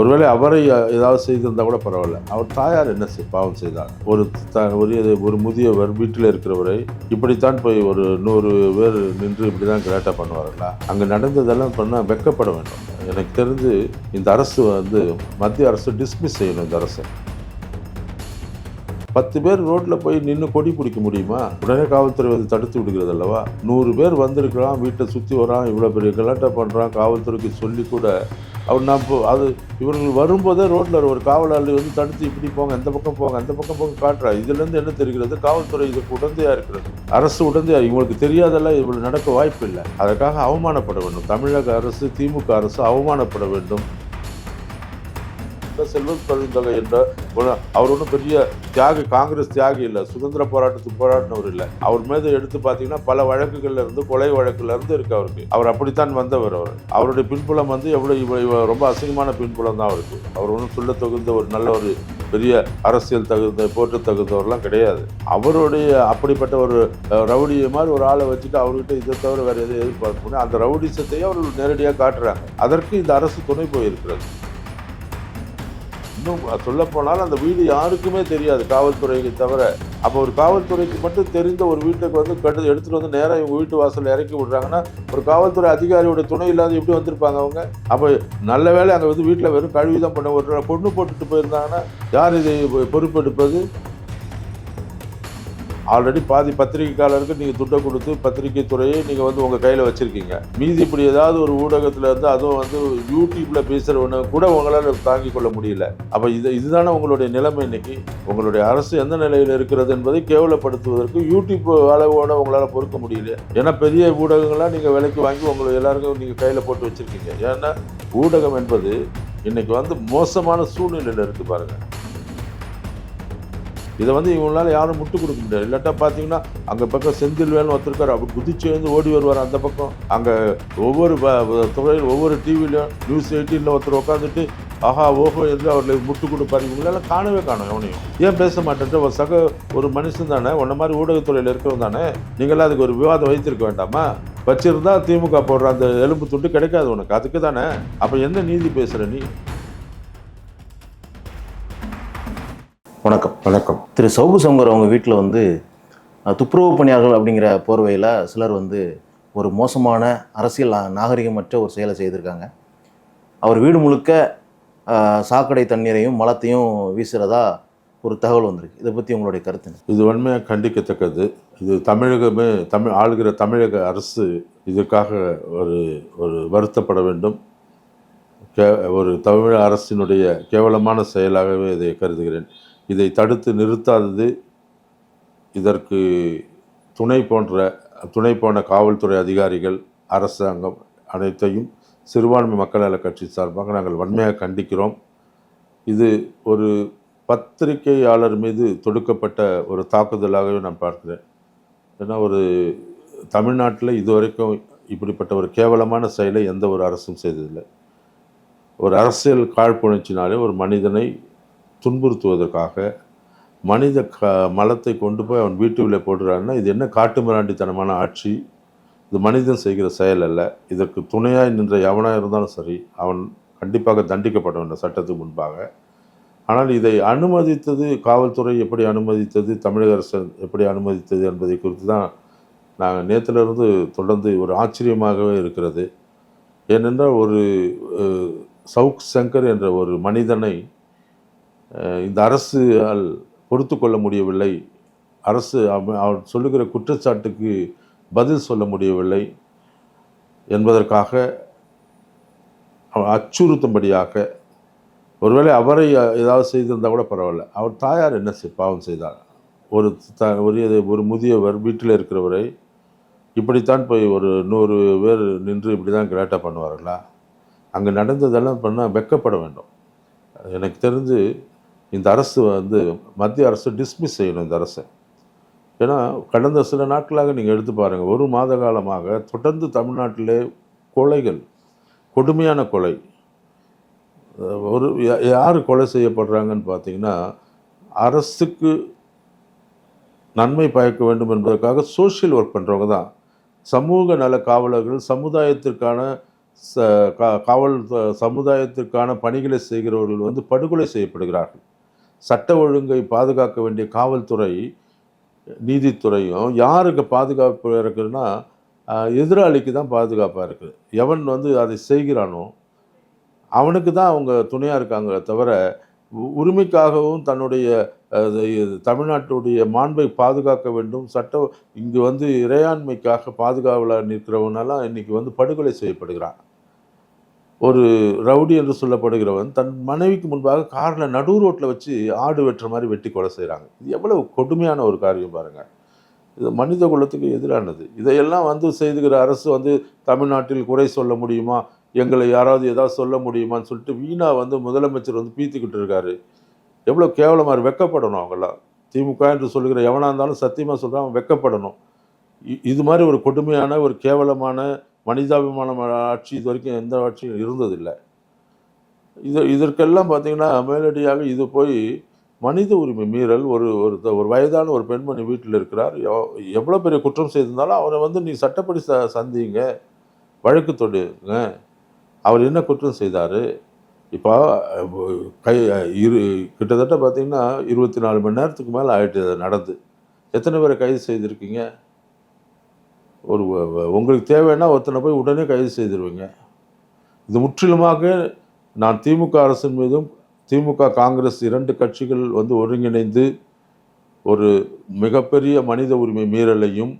ஒருவேளை அவரை ஏதாவது செய்திருந்தா கூட பரவாயில்ல. அவர் தாயார் என்ன பாவம் செய்தார். ஒரு த ஒரு ஒரு முதியவர் வீட்டில் இருக்கிறவரை இப்படித்தான் போய் ஒரு நூறு பேர் நின்று இப்படி தான் கிராட்டாக பண்ணுவார்களா? அங்கே நடந்ததெல்லாம் பண்ணால் வெக்கப்பட வேண்டும். எனக்கு தெரிஞ்சு இந்த அரசு வந்து மத்திய அரசு டிஸ்மிஸ் செய்யணும் இந்த அரசை. பத்து பேர் ரோட்டில் போய் நின்று கொடி பிடிக்க முடியுமா? உடனே காவல்துறை வந்து தடுத்து விடுகிறது அல்லவா? நூறு பேர் வந்திருக்கிறான் வீட்டை சுற்றி வரான் இவ்வளோ பெரிய கலாட்டா பண்ணுறான் காவல்துறைக்கு சொல்லி கூட அவர் நான் இப்போ அது இவர்கள் வரும்போதே ரோட்டில் ஒரு காவலாளி வந்து தடுத்து இப்படி போங்க இந்த பக்கம் போங்க அந்த பக்கம் போங்க காட்டுறா. இதுலேருந்து என்ன தெரிகிறது? காவல்துறை இதுக்கு உடந்தையாக இருக்கிறது. அரசு உடந்தையாக இவங்களுக்கு தெரியாதெல்லாம் இவ்வளவு நடக்க வாய்ப்பு இல்லை அதற்காக அவமானப்பட வேண்டும். தமிழக அரசு திமுக அரசு அவமானப்பட வேண்டும். செல்வ பெருந்தகை என்ற அவர் ஒன்றும் பெரிய தியாகி காங்கிரஸ் தியாகி இல்லை சுதந்திர போராட்டத்துக்கு போராடினவர் இல்லை. அவர் மீது எடுத்து பார்த்தீங்கன்னா பல வழக்குகள்ல இருந்து கொலை வழக்குல இருந்து இருக்கு அவருக்கு. அவர் அப்படித்தான் வந்தவர் அவர். அவருடைய பின்புலம் வந்து எவ்வளவு ரொம்ப அசிங்கமான பின்புலம் தான் அவருக்கு. அவர் ஒன்றும் சொல்ல தகுந்த ஒரு நல்ல ஒரு பெரிய அரசியல் தகுந்த போட்டு தகுந்தவர்லாம் கிடையாது. அவருடைய அப்படிப்பட்ட ஒரு ரவுடியை மாதிரி ஒரு ஆளை வச்சுட்டு அவர்கிட்ட இதை தவிர வேறு எதுவும் எதிர்பார்க்க முடியும் அந்த ரவுடிசத்தையே அவர்கள் நேரடியாக காட்டுறாங்க. அதற்கு இந்த அரசு துணை போயிருக்கிறது. இன்னும் சொல்லப்போனால் அந்த வீடு யாருக்குமே தெரியாது காவல்துறைக்கு தவிர. அப்போ ஒரு காவல்துறைக்கு மட்டும் தெரிந்த ஒரு வீட்டுக்கு வந்து கட்டு எடுத்துகிட்டு வந்து நேராக இவங்க வீட்டு வாசலில் இறக்கி விடுறாங்கன்னா ஒரு காவல்துறை அதிகாரியோட துணை இல்லாத எப்படி வந்திருப்பாங்க அவங்க? அப்போ நல்ல வேலை அங்கே வந்து வீட்டில் வெறும் கழுவி தான் பண்ண ஒரு பொண்ணு போட்டுட்டு போயிருந்தாங்கன்னா யார் இதை பொறுப்பெடுப்பது? ஆல்ரெடி பாதி பத்திரிகைக்காரருக்கு நீங்கள் துட்டை கொடுத்து பத்திரிகை துறையை நீங்கள் வந்து உங்கள் கையில் வச்சுருக்கீங்க. மீதி இப்படி ஏதாவது ஒரு ஊடகத்தில் இருந்து அதுவும் வந்து யூடியூப்பில் பேசுகிறவனு கூட உங்களால் தாங்கிக் கொள்ள முடியல. அப்போ இது இதுதானே உங்களுடைய நிலைமை இன்னைக்கு? உங்களுடைய அரசு எந்த நிலையில் இருக்கிறது என்பதை கேவலப்படுத்துவதற்கு யூடியூப் அளவோட உங்களால் பொறுக்க முடியல. ஏன்னா பெரிய ஊடகங்களாக நீங்கள் விலைக்கு வாங்கி உங்களை எல்லாருக்கும் நீங்கள் கையில் போட்டு வச்சுருக்கீங்க. ஏன்னா ஊடகம் என்பது இன்னைக்கு வந்து மோசமான சூழ்நிலையில் இருக்குது பாருங்கள் இதை வந்து இவங்களால யாரும் முட்டு கொடுக்க முடியாது. இல்லாட்டா பார்த்தீங்கன்னா அங்கே பக்கம் செந்தில்வேல்னு ஒருத்தருக்கார். அவர் குதிச்சு எழுந்து ஓடி வருவார் அந்த பக்கம். அங்கே ஒவ்வொரு துறையில் ஒவ்வொரு டிவிலையும் நியூஸ் எயிட்டீனில் ஒருத்தர் உட்காந்துட்டு ஆஹா ஓஹோ என்று அவர்களை முட்டு கொடுப்பாரு? இவங்களால காணவே காணும் எவனையும். ஏன் பேச மாட்டேன்ற ஒரு சக ஒரு மனுஷன் தானே உன்ன மாதிரி ஊடகத்துறையில் இருக்கிறவன் தானே நீங்களாம் அதுக்கு ஒரு விவாதம் வைத்திருக்க வேண்டாமா? வச்சிருந்தா திமுக போடுற அந்த எலும்பு துண்டு கிடைக்காது உனக்கு. அதுக்கு தானே. அப்போ என்ன நீதி பேசுகிற நீ? வணக்கம். வணக்கம். திரு சௌபு சங்கர் அவங்க வீட்டில் வந்து துப்புரவு பணியாளர்கள் அப்படிங்கிற போர்வையில் சிலர் வந்து ஒரு மோசமான அரசியல் நாகரிகமற்ற ஒரு செயலை செய்திருக்காங்க. அவர் வீடு முழுக்க சாக்கடை தண்ணீரையும் மலத்தையும் வீசுகிறதா ஒரு தகவல் வந்திருக்கு. இதை பற்றி உங்களுடைய கருத்து? இது வன்மையாக கண்டிக்கத்தக்கது. இது தமிழகமே தமிழ் ஆளுகிற தமிழக அரசு இதற்காக ஒரு ஒரு வருத்தப்பட வேண்டும். கே ஒரு தமிழ் அரசினுடைய கேவலமான செயலாகவே இதை கருதுகிறேன். இதை தடுத்து நிறுத்தாதது இதற்கு துணை போன்ற துணை போன காவல்துறை அதிகாரிகள் அரசாங்கம் அனைத்தையும் சிறுபான்மை மக்கள் நல கட்சி சார்பாக நாங்கள் வன்மையாக கண்டிக்கிறோம். இது ஒரு பத்திரிகையாளர் மீது தொடுக்கப்பட்ட ஒரு தாக்குதலாகவே நான் பார்க்கிறேன். ஏன்னா ஒரு தமிழ்நாட்டில் இதுவரைக்கும் இப்படிப்பட்ட ஒரு கேவலமான செயலை எந்த ஒரு அரசும் செய்ததில்லை. ஒரு அரசியல் காழ்ப்புணர்ச்சினாலே ஒரு மனிதனை துன்புறுத்துவதற்காக மனித க மலத்தை கொண்டு போய் அவன் வீட்டுக்குள்ளே போடுறான்னா இது என்ன காட்டு மிராண்டித்தனமான ஆட்சி? இது மனிதன் செய்கிற செயல் அல்ல. இதற்கு துணையாய் நின்ற எவனாக இருந்தாலும் சரி அவன் கண்டிப்பாக தண்டிக்கப்பட வேண்டும் சட்டத்துக்கு முன்பாக. ஆனால் இதை அனுமதித்தது காவல்துறை எப்படி அனுமதித்தது தமிழக அரசு எப்படி அனுமதித்தது என்பதை குறித்து தான் நாங்கள் நேற்றிலிருந்து தொடர்ந்து ஒரு ஆச்சரியமாகவே இருக்கிறது. ஏனென்றால் ஒரு சவுக் சங்கர் என்ற ஒரு மனிதனை இந்த அரசு பொறுத்து கொள்ள முடியவில்லை. அரசு அவர் சொல்லுகிற குற்றச்சாட்டுக்கு பதில் சொல்ல முடியவில்லை என்பதற்காக அவ- அச்சுறுத்தும்படியாக ஒருவேளை அவரை ஏதாவது செய்திருந்தால் கூட பரவாயில்ல. அவர் தாயார் என்ன செய் பாவம் செய்தார். ஒரு த ஒரு ஒரு முதியவர் வீட்டில் இருக்கிறவரை இப்படித்தான் போய் ஒரு நூறு பேர் நின்று இப்படி தான் கிராட்டாக பண்ணுவார்களா? அங்கே நடந்ததெல்லாம் பண்ணால் வெக்கப்பட வேண்டும். எனக்கு தெரிஞ்சு இந்த அரசு வந்து மத்திய அரசு டிஸ்மிஸ் செய்யணும் இந்த அரசை. ஏன்னா கடந்த சில நாட்களாக நீங்கள் எடுத்து பாருங்கள் ஒரு மாத காலமாக தொடர்ந்து தமிழ்நாட்டிலே கொலைகள் கொடுமையான கொலை. ஒரு யா- யார் கொலை செய்யப்படுறாங்கன்னு பார்த்தீங்கன்னா அரசுக்கு நன்மை பயக்க வேண்டும் என்பதற்காக சோஷியல் ஒர்க் பண்ணுறவங்க தான். சமூக நல காவலர்கள் சமுதாயத்திற்கான ச காவல் சமுதாயத்திற்கான பணிகளை செய்கிறவர்கள் வந்து படுகொலை செய்யப்படுகிறார்கள். சட்ட ஒழுங்கை பாதுகாக்க வேண்டிய காவல்துறை நீதித்துறையும் யாருக்கு பாதுகாப்பு இருக்குதுன்னா எதிராளிக்கு தான் பாதுகாப்பாக இருக்குது. எவன் வந்து அதை செய்கிறானோ அவனுக்கு தான் அவங்க துணையாக இருக்காங்களே தவிர உ- உரிமைக்காகவும் தன்னுடைய தமிழ்நாட்டுடைய மாண்பை பாதுகாக்க வேண்டும். சட்ட இங்கு வந்து இறையாண்மைக்காக பாதுகாவலாக நிற்கிறவனெல்லாம் இன்றைக்கி வந்து படுகொலை செய்யப்படுகிறான். ஒரு ரவுடி என்று சொல்லப்படுகிறவன் தன் மனைவிக்கு முன்பாக காரில் நடு ரோட்டில் வச்சு ஆடு வெட்டுற மாதிரி வெட்டி கொலை செய்கிறாங்க இது எவ்வளவு கொடுமையான ஒரு காரியம் பாருங்கள் இது மனித குலத்துக்கு எதிரானது. இதையெல்லாம் வந்து செய்துகிற அரசு வந்து தமிழ்நாட்டில் குறை சொல்ல முடியுமா? எங்களை யாராவது ஏதாவது சொல்ல முடியுமான்னு சொல்லிட்டு வீணாக வந்து முதலமைச்சர் வந்து பீத்திக்கிட்டு இருக்காரு. எவ்வளோ கேவலமாக வெக்கப்படணும் அவங்களாம் திமுக என்று சொல்லுகிற எவனாக இருந்தாலும் சத்தியமாக சொல்கிறான் அவன் வெக்கப்படணும். இ- இது மாதிரி ஒரு கொடுமையான ஒரு கேவலமான மனிதாபிமான ஆட்சி இது வரைக்கும் எந்த ஆட்சியும் இருந்ததில்லை. இது இதற்கெல்லாம் பார்த்தீங்கன்னா மேலடியாக இது போய் மனித உரிமை மீறல் ஒரு ஒரு த- ஒரு வயதான ஒரு பெண்மணி வீட்டில் இருக்கிறார். எவ்வளோ பெரிய குற்றம் செய்திருந்தாலும் அவரை வந்து நீ சட்டப்படி ச சந்திங்க வழக்கு தொடுங்க. அவர் என்ன குற்றம் செய்தார்? இப்போ கை இரு கிட்டத்தட்ட பார்த்தீங்கன்னா இருபத்தி நாலு மணி நேரத்துக்கு மேலே ஆகிட்டு நடந்து. எத்தனை பேரை கைது செய்திருக்கீங்க? ஒரு உங்களுக்கு தேவைன்னா ஒருத்தனை போய் உடனே கைது செய்திருவீங்க. இது முற்றிலுமாக நான் திமுக அரசின் மீதும் திமுக காங்கிரஸ் இரண்டு கட்சிகள் வந்து ஒருங்கிணைந்து ஒரு மிகப்பெரிய மனித உரிமை மீறலையும்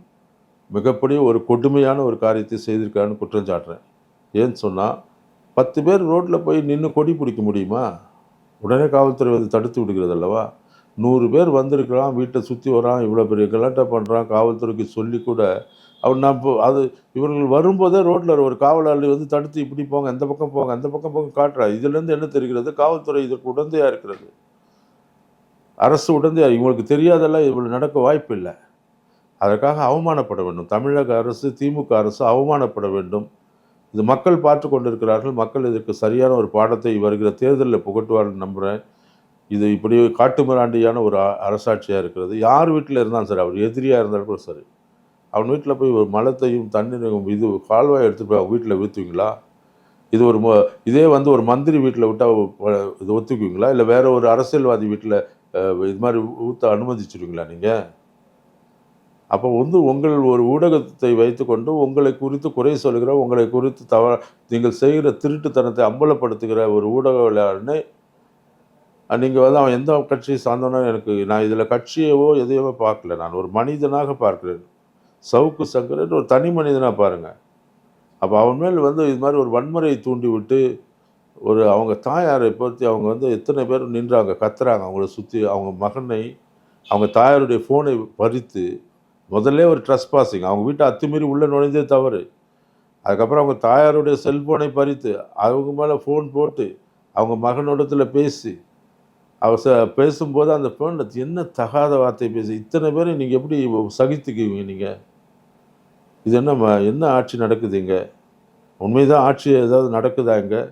மிகப்பெரிய ஒரு கொடுமையான ஒரு காரியத்தை செய்திருக்கான்னு குற்றம் சாட்டுறேன். ஏன்னு சொன்னால் பத்து பேர் ரோட்டில் போய் நின்று கொடி பிடிக்க முடியுமா? உடனே காவல்துறை வந்து தடுத்து விடுகிறது அல்லவா? நூறு பேர் வந்திருக்கிறான் வீட்டை சுற்றி வரான் இவ்வளோ பெரிய கலாட்டை பண்ணுறான் காவல்துறைக்கு சொல்லி கூட அவர் நான் இப்போ அது இவர்கள் வரும்போதே ரோட்டில் ஒரு காவலாளி வந்து தடுத்து இப்படி போங்க அந்த பக்கம் போங்க அந்த பக்கம் போங்க காட்டுறா இதுலேருந்து என்ன தெரிகிறது? காவல்துறை இதற்கு உடந்தையாக இருக்கிறது. அரசு உடந்தையாக இவங்களுக்கு தெரியாதெல்லாம் இவ்வளோ நடக்க வாய்ப்பு இல்லை. அதற்காக அவமானப்பட வேண்டும். தமிழக அரசு திமுக அரசு அவமானப்பட வேண்டும். இது மக்கள் பார்த்து கொண்டிருக்கிறார்கள். மக்கள் இதற்கு சரியான ஒரு பாடத்தை வருகிற தேர்தலில் புகட்டுவார்கள் நம்புகிறேன் இது இப்படி காட்டுமிராண்டியான ஒரு அரசாட்சியாக இருக்கிறது. யார் வீட்டில் இருந்தாலும் சரி அவர் எதிரியாக இருந்தாலும் கூட சரி. அவன் வீட்டில் போய் ஒரு மலத்தையும் தண்ணீரையும் இது கால்வாய் எடுத்துகிட்டு போய் வீட்டில் ஊற்றுவீங்களா இது ஒரு மொ- இதே வந்து ஒரு மந்திரி வீட்டில் விட்டால் இது ஒத்துக்குவீங்களா? இல்லை வேறு ஒரு அரசியல்வாதி வீட்டில் இது மாதிரி ஊற்ற அனுமதிச்சிருவீங்களா நீங்கள் அப்போ வந்து உங்கள் ஒரு ஊடகத்தை வைத்துக்கொண்டு உங்களை குறித்து குறை சொல்கிற உங்களை குறித்து தவ நீங்கள் செய்கிற திருட்டுத்தனத்தை அம்பலப்படுத்துகிற ஒரு ஊடகவியலாளனை நீங்கள் வந்து அவன் எந்த கட்சியை சார்ந்தவனோ எனக்கு நான் இதில் கட்சியவோ எதையோ பார்க்கல. நான் ஒரு மனிதனாக பார்க்கிறேன். சவுக்கு சங்கரன் ஒரு தனி மனிதனாக பாருங்கள் அப்போ அவன் மேல் வந்து இது மாதிரி ஒரு வன்முறையை தூண்டி விட்டு ஒரு அவங்க தாயாரை பொறுத்து அவங்க வந்து எத்தனை பேர் நின்றாங்க கத்துறாங்க அவங்கள சுற்றி அவங்க மகனை அவங்க தாயாருடைய ஃபோனை பறித்து முதல்ல ஒரு ட்ரெஸ் பாசிங் அவங்க வீட்டை அத்துமீறி உள்ளே நுழைந்தே தவறு. அதுக்கப்புறம் அவங்க தாயாருடைய செல்ஃபோனை பறித்து அவங்க மேலே ஃபோன் போட்டு அவங்க மகனிடத்தில் பேசி அவ ச பேசும்போது அந்த ஃபோனில் என்ன தகாத வார்த்தை பேசி இத்தனை பேரை நீங்கள் எப்படி சகித்துக்குவீங்க நீங்கள் இது என்ன என்ன ஆட்சி நடக்குது இங்கே? உண்மைதான் ஆட்சி ஏதாவது நடக்குதா இங்கே?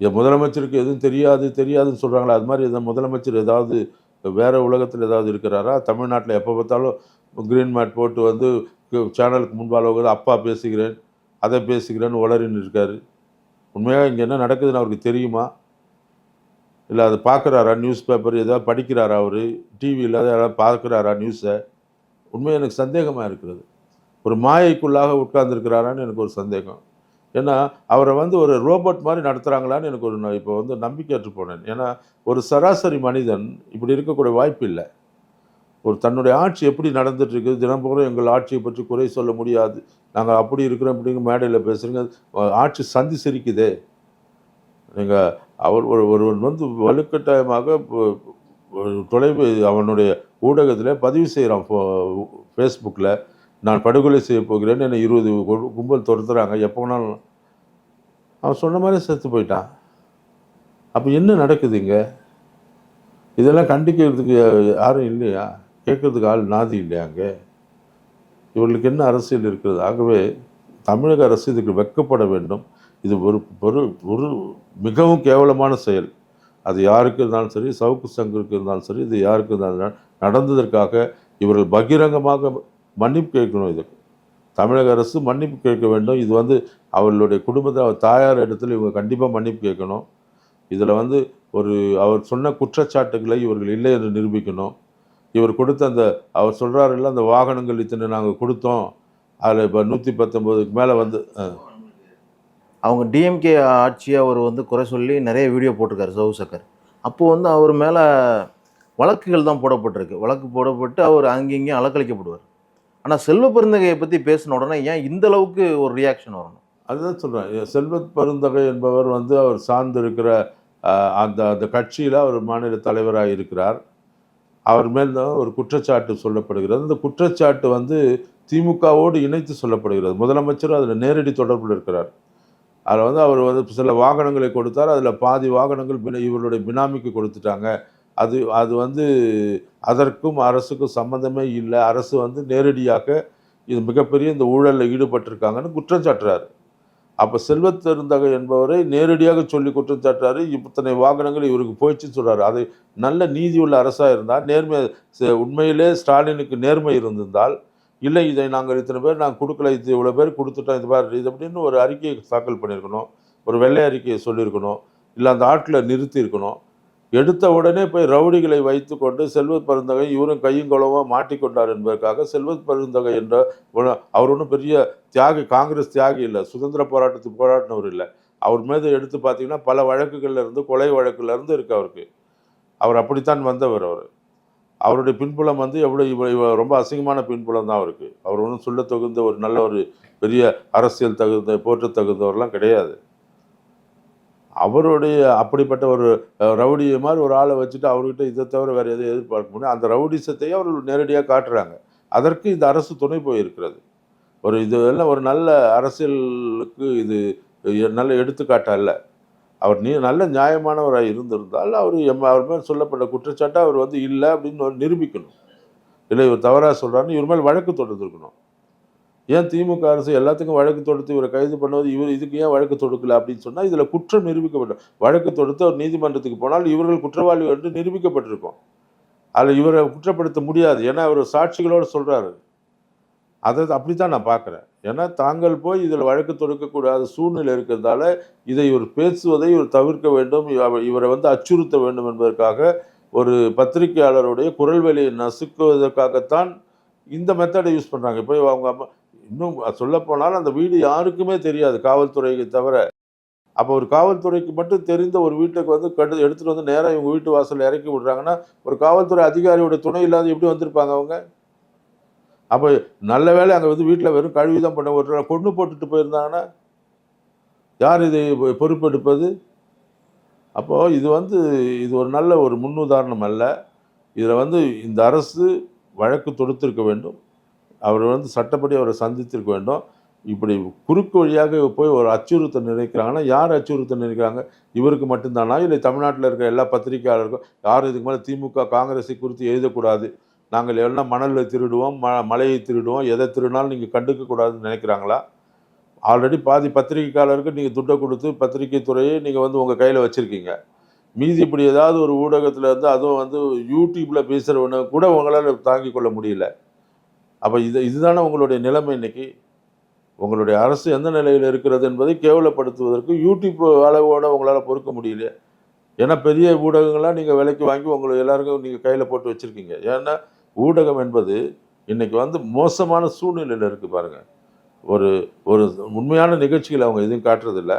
என் முதலமைச்சருக்கு எதுவும் தெரியாது தெரியாதுன்னு சொல்கிறாங்களா அது மாதிரி எதாவது முதலமைச்சர் ஏதாவது வேறு உலகத்தில் ஏதாவது இருக்கிறாரா? தமிழ்நாட்டில் எப்போ பார்த்தாலும் க்ரீன் மேட் போட்டு வந்து சேனலுக்கு முன்பால் வந்து அப்பா பேசுகிறேன் அதை பேசுகிறேன்னு உளறின்னு இருக்கார். உண்மையாக இங்கே என்ன நடக்குதுன்னு அவருக்கு தெரியுமா? இல்லை அதை பார்க்குறாரா? நியூஸ் பேப்பர் ஏதாவது படிக்கிறாரா அவர்? டிவியில் யாராவது பார்க்குறாரா நியூஸை உண்மையாக எனக்கு சந்தேகமாக இருக்கிறது. ஒரு மாயைக்குள்ளாக உட்கார்ந்துருக்கிறாரான்னு எனக்கு ஒரு சந்தேகம். ஏன்னா அவரை வந்து ஒரு ரோபோட் மாதிரி நடத்துகிறாங்களான்னு எனக்கு ஒரு நான் இப்போ வந்து நம்பிக்கையற்று போனேன். ஏன்னா ஒரு சராசரி மனிதன் இப்படி இருக்கக்கூடிய வாய்ப்பு இல்லை. ஒரு தன்னுடைய ஆட்சி எப்படி நடந்துட்டு இருக்குது தினம்பூரம் எங்கள் ஆட்சியை பற்றி குறை சொல்ல முடியாது. நாங்கள் அப்படி இருக்கிறோம் அப்படிங்க மேடையில் பேசுகிறீங்க ஆட்சி சந்தி சிரிக்குதே. நீங்கள் அவர் ஒரு ஒருவன் வந்து வலுக்கட்டாயமாக தொலைவு அவனுடைய ஊடகத்தில் பதிவு செய்கிறான் ஃபேஸ்புக்கில் நான் படுகொலை செய்ய போகிறேன்னு என்னை இருபது கும்பல் துரத்துறாங்க எப்போ வேணாலும். அவன் சொன்ன மாதிரி செத்து போயிட்டான். அப்போ என்ன நடக்குதுங்க இதெல்லாம் கண்டிக்கிறதுக்கு யாரும் இல்லையா? கேட்கறதுக்கு ஆள் நாதி இல்லையா அங்கே? இவர்களுக்கு என்ன அரசியல் இருக்கிறது? ஆகவே தமிழக அரசு இதுக்கு வெட்கப்பட வேண்டும். இது ஒரு ஒரு ஒரு மிகவும் கேவலமான செயல். அது யாருக்கு இருந்தாலும் சரி சவுக்கு சங்கருக்கு இருந்தாலும் சரி இது யாருக்கு இருந்தாலும் நடந்ததற்காக இவர்கள் பகிரங்கமாக மன்னிப்பு கேட்கணும் இதுக்கு தமிழக அரசு மன்னிப்பு கேட்க வேண்டும். இது வந்து அவர்களுடைய குடும்பத்தில் அவர் தாயார் இடத்துல இவங்க கண்டிப்பாக மன்னிப்பு கேட்கணும். இதில் வந்து ஒரு அவர் சொன்ன குற்றச்சாட்டுகளை இவர்கள் இல்லை என்று நிரூபிக்கணும். இவர் கொடுத்த அந்த அவர் சொல்கிறாருல்ல அந்த வாகனங்கள் இத்தனை நாங்கள் கொடுத்தோம். அதில் இப்போ நூற்றி பத்தொம்போதுக்கு மேலே வந்து அவங்க டிஎம்கே ஆட்சியை அவர் வந்து குறை சொல்லி நிறைய வீடியோ போட்டிருக்காரு சவு சக்கர். அப்போது வந்து அவர் மேலே வழக்குகள் தான் போடப்பட்டிருக்கு. வழக்கு போடப்பட்டு அவர் அங்கேயும் அலக்கழிக்கப்படுவார் ஆனால் செல்வ பெருந்தகையை பற்றி பேசின உடனே ஏன் இந்த அளவுக்கு ஒரு ரியாக்ஷன் வரணும்? அதுதான் சொல்கிறேன் செல்வ பெருந்தகை என்பவர் வந்து அவர் சார்ந்திருக்கிற இருக்கிற அந்த அந்த கட்சியில் அவர் மாநில தலைவராக இருக்கிறார். அவர் மேல் தான் ஒரு குற்றச்சாட்டு சொல்லப்படுகிறது. அந்த குற்றச்சாட்டு வந்து திமுகவோடு இணைத்து சொல்லப்படுகிறது. முதலமைச்சரும் அதில் நேரடி தொடர்பில் இருக்கிறார். அதில் வந்து அவர் வந்து சில வாகனங்களை கொடுத்தார். அதில் பாதி வாகனங்கள் பின இவருடைய பினாமிக்கு கொடுத்துட்டாங்க. அது அது வந்து அதற்கும் அரசுக்கும் சம்மந்தமே இல்லை. அரசு வந்து நேரடியாக இது மிகப்பெரிய இந்த ஊழலில் ஈடுபட்டிருக்காங்கன்னு குற்றம் சாட்டுறாரு. அப்போ செல்வத்தெருந்தகை என்பவரை நேரடியாக சொல்லி குற்றம் சாட்டுறாரு. இத்தனை வாகனங்கள் இவருக்கு போயிடுச்சுன்னு சொல்கிறாரு அது நல்ல நீதி உள்ள அரசாக இருந்தால் நேர்மை உண்மையிலே ஸ்டாலினுக்கு நேர்மை இருந்திருந்தால் இல்லை இதை நாங்கள் இத்தனை பேர் நாங்கள் கொடுக்கல இது இவ்வளோ பேர் கொடுத்துட்டோம் இது மாதிரி இது அப்படின்னு ஒரு அறிக்கையை தாக்கல் பண்ணியிருக்கணும். ஒரு வெள்ளை அறிக்கையை சொல்லியிருக்கணும். இல்லை அந்த ஆட்டில் நிறுத்தி இருக்கணும் எடுத்த உடனே போய் ரவுடிகளை வைத்துக்கொண்டு செல்வத் பெருந்தகை இவரும் கையும் குளமாக மாட்டிக்கொண்டார் என்பதற்காக செல்வத் பெருந்தகை என்ற அவர் ஒன்றும் பெரிய தியாகி காங்கிரஸ் தியாகி இல்லை சுதந்திர போராட்டத்துக்கு போராடினவர் இல்லை. அவர் மீது எடுத்து பார்த்தீங்கன்னா பல வழக்குகள்லேருந்து கொலை வழக்குலேருந்து இருக்குது இருக்கு அவருக்கு. அவர் அப்படித்தான் வந்தவர் அவர். அவருடைய பின்புலம் வந்து எவ்வளோ இவ இவ ரொம்ப அசிங்கமான பின்புலம் தான் அவருக்கு. அவர் ஒன்றும் சொல்ல தகுந்த ஒரு நல்ல ஒரு பெரிய அரசியல் தகுந்த போற்ற தகுந்தவர்லாம் கிடையாது. அவருடைய அப்படிப்பட்ட ஒரு ரவுடி ரவுடியை மாதிரி ஒரு ஆளை வச்சுட்டு அவர்கிட்ட இதை தவிர வேறு எதை எதிர்பார்க்க முடியும். அந்த ரவுடிசத்தையே அவர்கள் நேரடியாக காட்டுறாங்க. அதற்கு இந்த அரசு துணை போயிருக்கிறது. ஒரு இது எல்லாம் ஒரு நல்ல அரசியலுக்கு இது எ- நல்ல எடுத்துக்காட்டா அல்ல அவர் நீ நல்ல நியாயமானவராக இருந்திருந்தால் அவர் எம் அவர் மேல் சொல்லப்பட்ட குற்றச்சாட்டை அவர் வந்து இல்லை அப்படின்னு நிரூபிக்கணும். இல்லை இவர் தவறாக சொல்கிறாருன்னு இவர் மேல் வழக்கு தொடர்ந்துருக்கணும் ஏன் திமுக அரசு எல்லாத்துக்கும் வழக்கு தொடுத்து இவரை கைது பண்ணுவது? இவர் இதுக்கு ஏன் வழக்கு தொடுக்கல அப்படின்னு சொன்னால் இதில் குற்றம் நிரூபிக்கப்பட்ட வழக்கு தொடுத்து அவர் நீதிமன்றத்துக்கு போனால் இவர்கள் குற்றவாளி என்று நிரூபிக்கப்பட்டிருக்கும். அதில் இவரை குற்றப்படுத்த முடியாது. ஏன்னா அவர் சாட்சிகளோடு சொல்கிறாரு அதை அப்படித்தான் நான் பார்க்குறேன். ஏன்னா தாங்கள் போய் இதில் வழக்கு தொடுக்கக்கூடாத சூழ்நிலை இருக்கிறதால இதை இவர் பேசுவதை இவர் தவிர்க்க வேண்டும். இவரை வந்து அச்சுறுத்த வேண்டும் என்பதற்காக ஒரு பத்திரிகையாளருடைய குரல் வலியை நசுக்குவதற்காகத்தான் இந்த மெத்தடை யூஸ் பண்ணுறாங்க இப்போ அவங்க அம்மா இன்னும் சொல்லப்போனால் அந்த வீடு யாருக்குமே தெரியாது காவல்துறைக்கு தவிர. அப்போ ஒரு காவல்துறைக்கு மட்டும் தெரிந்த ஒரு வீட்டுக்கு வந்து கட்டு எடுத்துகிட்டு வந்து நேராக இவங்க வீட்டு வாசலில் இறக்கி விடுறாங்கன்னா ஒரு காவல்துறை அதிகாரியோட துணை இல்லாத எப்படி வந்திருப்பாங்க அவங்க? அப்போ நல்ல வேலை அங்கே வந்து வீட்டில் வெறும் கழுவி தான் பண்ண ஒரு கொண்டு போட்டுட்டு போயிருந்தாங்கன்னா யார் இதை பொ- பொறுப்பெடுப்பது? அப்போது இது வந்து இது ஒரு நல்ல ஒரு முன்னுதாரணம் அல்ல. இதில் வந்து இந்த அரசு வழக்கு தொடுத்திருக்க வேண்டும். அவர் வந்து சட்டப்படி அவரை சந்தித்திருக்க வேண்டும். இப்படி குறுக்கு வழியாக போய் ஒரு அச்சுறுத்த நினைக்கிறாங்கன்னா யார் அச்சுறுத்த நினைக்கிறாங்க? இவருக்கு மட்டும்தானா? இல்லை தமிழ்நாட்டில் இருக்க எல்லா பத்திரிகையாளருக்கும் யாரும் இதுக்கு மேலே திமுக காங்கிரஸை குறித்து எழுதக்கூடாது. நாங்கள் எல்லாம் மணலை திருடுவோம் ம மலையை திருடுவோம். எதை திருடினாலும் நீங்கள் கண்டுக்க கூடாதுன்னு நினைக்கிறாங்களா? ஆல்ரெடி பாதி பத்திரிகையாளருக்கு நீங்கள் துட்டை கொடுத்து பத்திரிகை துறையை நீங்கள் வந்து உங்கள் கையில் வச்சுருக்கீங்க. மீதி இப்படி ஏதாவது ஒரு ஊடகத்தில் இருந்து அதுவும் வந்து யூடியூப்பில் பேசுகிறவனை கூட உங்களால் தாங்கிக் கொள்ள முடியல. அப்போ இது இதுதானே உங்களுடைய நிலைமை இன்னைக்கு? உங்களுடைய அரசு எந்த நிலையில் இருக்கிறது என்பதை கேவலப்படுத்துவதற்கு யூடியூப் அளவோட உங்களால் பொறுக்க முடியல ஏன்னா பெரிய ஊடகங்களாக நீங்கள் விலைக்கு வாங்கி உங்களை எல்லாருக்கும் நீங்கள் கையில் போட்டு வச்சுருக்கீங்க. ஏன்னா ஊடகம் என்பது இன்றைக்கி வந்து மோசமான சூழ்நிலையில் இருக்குது பாருங்கள் ஒரு ஒரு உண்மையான நிகழ்ச்சிகளை அவங்க எதுவும் காட்டுறதில்ல.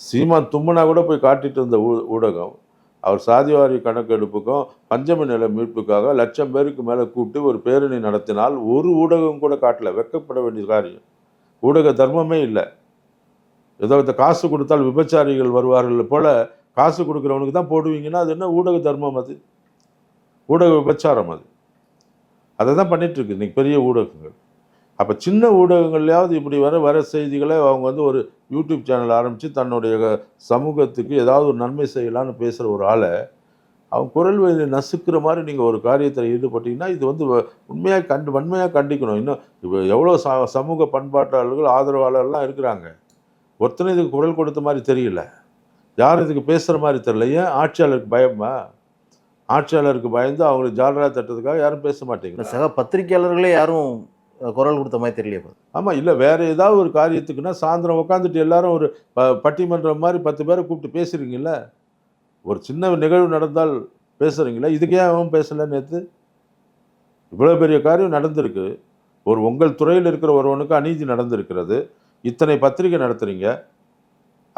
சீமான் தும்மனா கூட போய் காட்டிட்டு இருந்த ஊ ஊடகம் அவர் சாதிவாரி கணக்கெடுப்புக்கும் பஞ்சமி நில மீட்புக்காக லட்சம் பேருக்கு மேலே கூப்பிட்டு ஒரு பேரணி நடத்தினால் ஒரு ஊடகம் கூட காட்டல வெக்கப்பட வேண்டிய காரியம். ஊடக தர்மமே இல்லை. ஏதோ இந்த காசு கொடுத்தால் விபச்சாரிகள் வருவார்கள் போல் காசு கொடுக்குறவனுக்கு தான் போடுவீங்கன்னா அது என்ன ஊடக தர்மம் அது? ஊடக விபச்சாரம் அது. அதை தான் பண்ணிகிட்ருக்கு இன்றைக்கி இன்னைக்கு பெரிய ஊடகங்கள். அப்போ சின்ன ஊடகங்கள்லையாவது இப்படி வர வர செய்திகளை அவங்க வந்து ஒரு யூடியூப் சேனல் ஆரம்பித்து தன்னுடைய சமூகத்துக்கு ஏதாவது ஒரு நன்மை செய்யலாம்னு பேசுகிற ஒரு ஆளை அவங்க குரல் வழியை நசுக்கிற மாதிரி நீங்கள் ஒரு காரியத்தில் ஈடுபட்டீங்கன்னா இது வந்து உண்மையாக கண்டு வன்மையாக கண்டிக்கணும். இன்னும் இப்போ எவ்வளோ ச சமூக பண்பாட்டாளர்கள் ஆதரவாளர்லாம் இருக்கிறாங்க. ஒருத்தனை இதுக்கு குரல் கொடுத்த மாதிரி தெரியல. யாரும் இதுக்கு பேசுகிற மாதிரி தெரியல. ஏன் ஆட்சியாளருக்கு பயமா? ஆட்சியாளருக்கு பயந்து அவங்களுக்கு ஜாலராக தட்டுறதுக்காக யாரும் பேச மாட்டேங்கிறாங்க சக பத்திரிகையாளர்களே யாரும் குரல் கொடுத்த மாதிரி தெரியலையே இப்போ. ஆமாம் இல்லை வேறு ஏதாவது ஒரு காரியத்துக்குன்னா சாயந்தரம் உட்காந்துட்டு எல்லாரும் ஒரு ப பட்டிமன்றம் மாதிரி பத்து பேரை கூப்பிட்டு பேசுகிறீங்கள ஒரு சின்ன நிகழ்வு நடந்தால் பேசுகிறீங்களா இதுக்கே அவன் பேசலை நேற்று இவ்வளோ பெரிய காரியம் நடந்திருக்கு. ஒரு உங்கள் துறையில் இருக்கிற ஒருவனுக்கு அநீதி நடந்திருக்கிறது. இத்தனை பத்திரிகை நடத்துறீங்க.